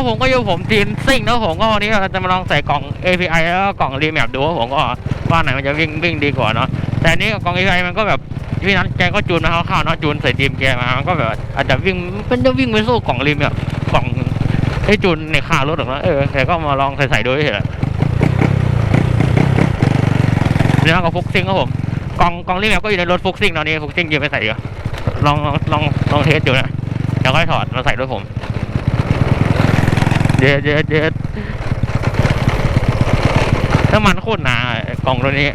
ครับผมก็อยู่ผมทีมซิ่งนะผมก็วันนี้เราจะมาลองใส่กล่อง API แล้วก็กล่องรีแมปดูว่าผมก็ว่าไหนมันจะวิ่งวิ่งดีกว่าเนาะแต่อันนี้กล่อง API มันก็แบบพี่นั้นแกก็จูนมาคร่าวๆเนาะจูนใส่ทีมแกมามันก็แบบอาจจะวิ่งมันจะวิ่งไปสู้กล่องรีแมปกล่องไอ้จูนในค่ารถหรอกนะเออแต่ก็มาลองใส่ใส่ดูเฉยๆนี่กับฟุกซิ่งครับผมกล่องกล่องรีแมปก็อยู่ในรถฟุกซิ่งตอนนี้ฟุกซิ่งยืมไปใส่อยู่ลองลองลองลองเทสอยู่นะเดี๋ยวก็ถอดมาใส่รถผม เย็ดเย็ดเยอะถ้ามันโคตรหนากล่องตัวนี้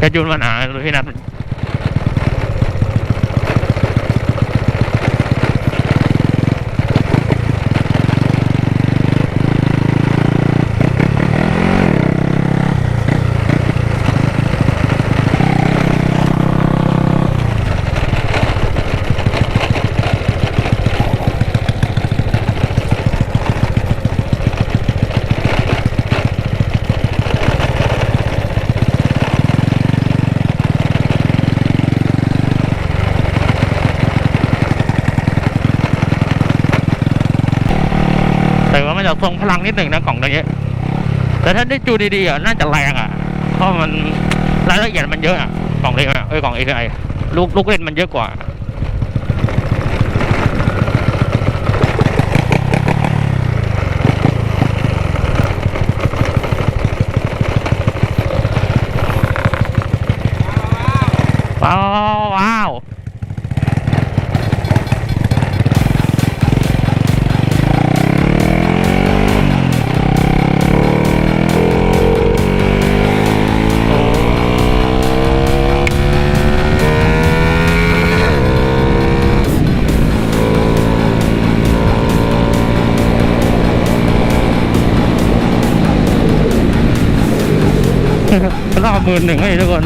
จะจูนมันหนาเลยพี่นัท จะทรงพลังนิดหนึ่งนะกล่องตรงนี้ แต่ถ้าได้จูดีๆอะน่าจะแรงอะ เพราะมันรายละเอียดมันเยอะอะกล่องเล็กอะเอ้ยกล่อง API ลูกลูกเล่นมันเยอะกว่า มื่นหนึ่งให้ทุกคน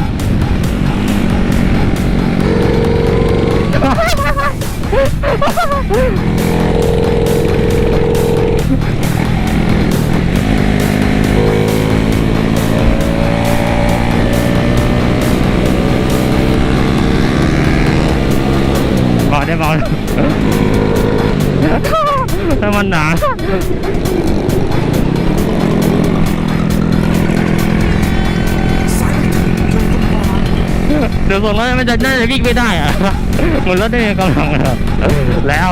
เดี๋ยวส่งรถมันจะน่าจะวิ่งไม่ได้อะหมือนรถได้กำลังแล้ว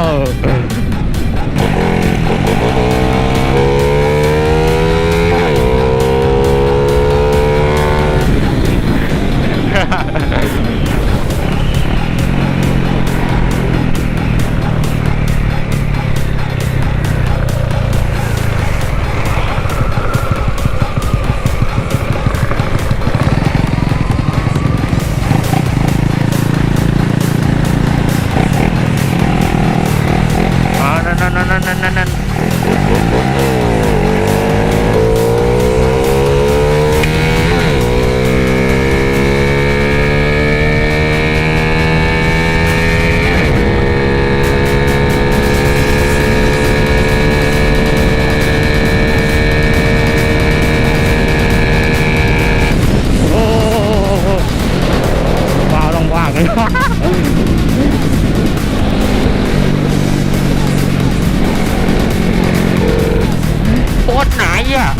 หนาอะ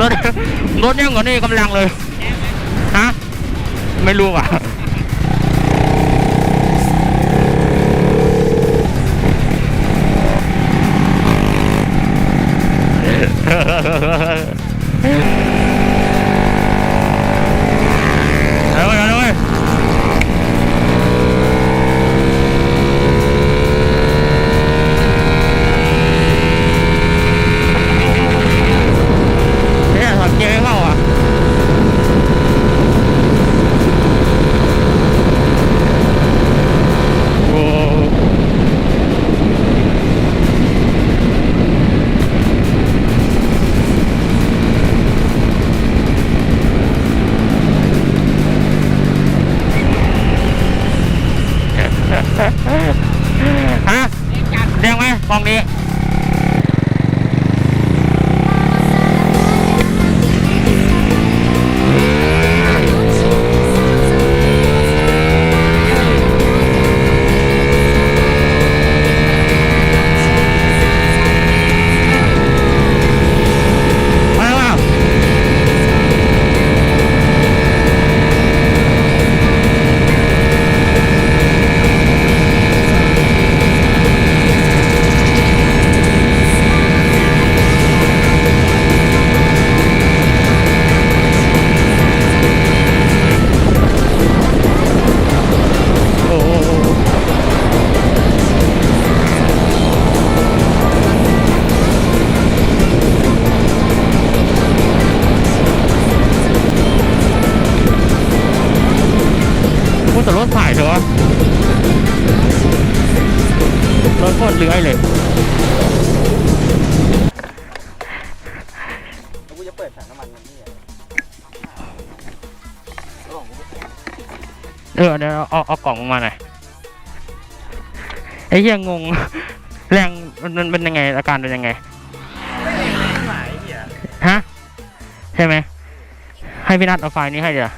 รถรถยังกว่านี้กำลังเลยฮะไม่รู้อะ กล่องนี้ จะเปิดถังน้ำมันมันนี่เออเดี๋ยวเอาเอากล่องมาหน่อยไอ้เหี้ยงง แรงมันมันเป็นยังไงอาการเป็นยังไงฮะใช่ไหมให้พี่นัทเอาไฟล์นี้ให้เดี๋ยว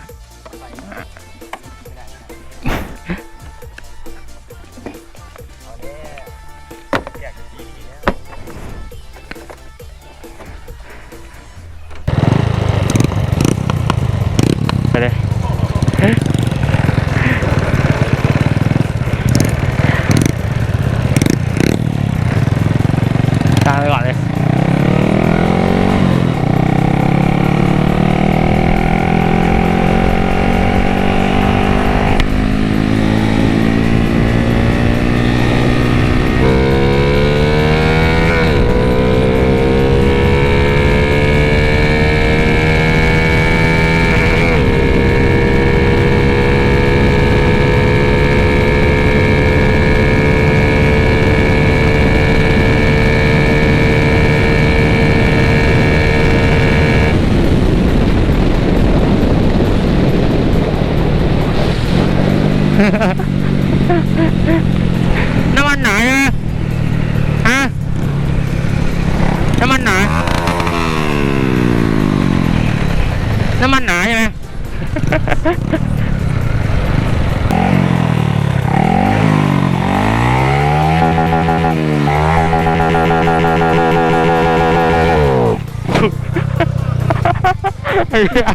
เหี้ย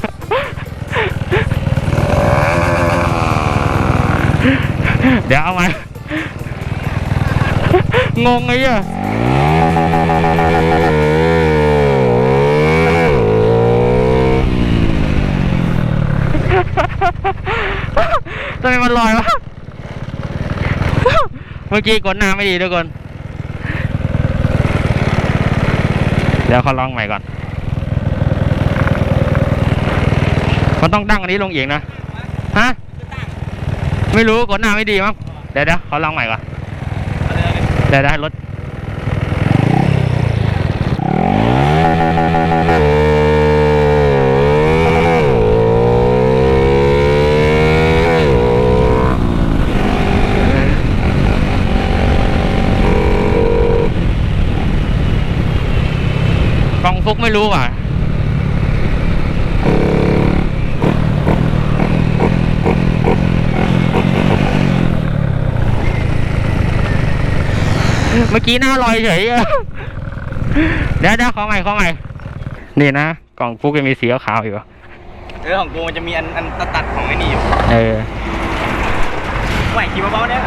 เดี๋ยวเอามางงไอ้เหี้ยทำไมมันลอยวะ เมื่อกี้กดหน้าไม่ดีทุกคน เดี๋ยวเขาลองใหม่ก่อน มันต้องตั้งอันนี้ลงเอียงนะ ฮะ ไม่รู้กดหน้าไม่ดีมั้ง เดี๋ยวเดี๋ยวเขาลองใหม่ก่อน เดี๋ยวได้รถกล่องฟุกไม่รู้อะ เมื่อกี้หน้าลอยเฉยเดี๋ยวเดี๋ยวขอใหม่ขอใหม่ นี่นะ กล่องฟุกยังมีสีขาวๆอยู่เออของกูมันจะมีอันอันตัดตัดของไอ้นี่อยู่เออไหวขี่เบาๆเนี่ย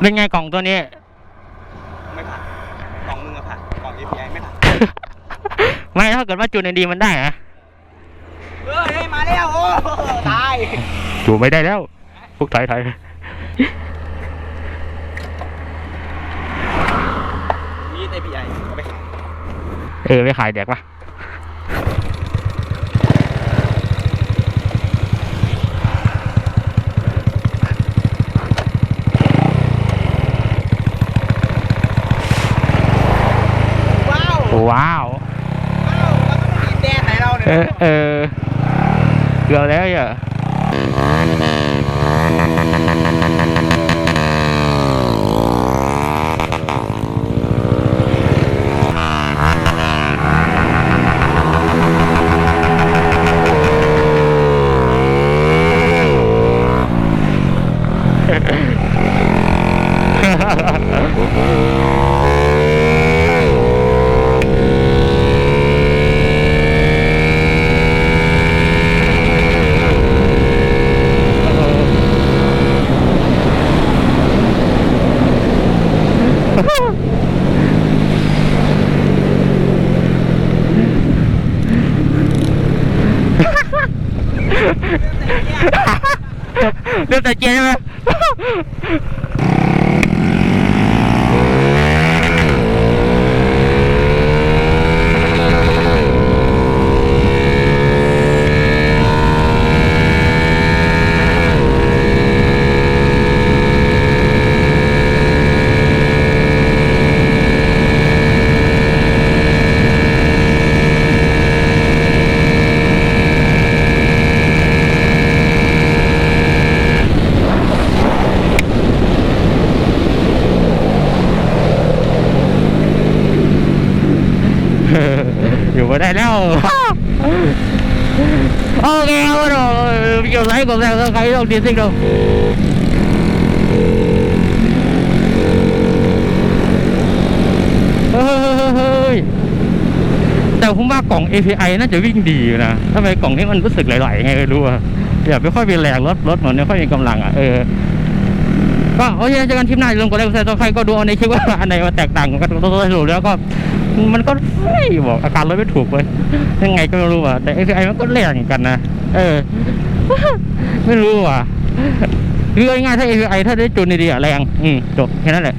เป็นไงกล่องตัวนี้ ไม่ผ่านกล่องมึงอะผ่านกล่อง API ไม่ผ่านไม่ถ้าเกิดว่าจูนดีมันได้เหรอะเฮ้ยเฮ้ยมาแล้วโอ้ตายจูนไม่ได้แล้วฟุกถอยถอย มี API เอาไปขาย เออไปขายแดกปะว้าวว้าวว้าวแล้วก็มีแดงไหนเราเนี่ยเออเออเกือบแล้วอย่าไได้แล้ว โอเคครับผมเกี่ยวไลค์กดแชร์ใครต้องดีซิ่งเราเฮ้ยแต่ผมว่ากล่อง API น่าจะวิ่งดีนะทำไมกล่องนี้มันรู้สึกไหลๆไงไม่รู้อะแบบไม่ค่อยมีแรงรถรถมันไม่ค่อยมีกำลังอะเออก็โอเคเจอกันคลิปหน้าอย่าลืมกดไลค์กดแชร์ตัวใครก็ดูเอาในคลิปว่าอันไหนมันแตกต่างกันตัวสรุปแล้วก็ มันก็เฮ้ยบอกอาการรถไม่ถูกเลยยังไงก็ไม่รู้อะแต่ไอ้มันก็แรงเหมือนกันนะเออ ไม่รู้อะคือง่ายๆถ้าไอ้ถ้าได้จูนดีๆแรง อืมจบแค่นั้นแหละ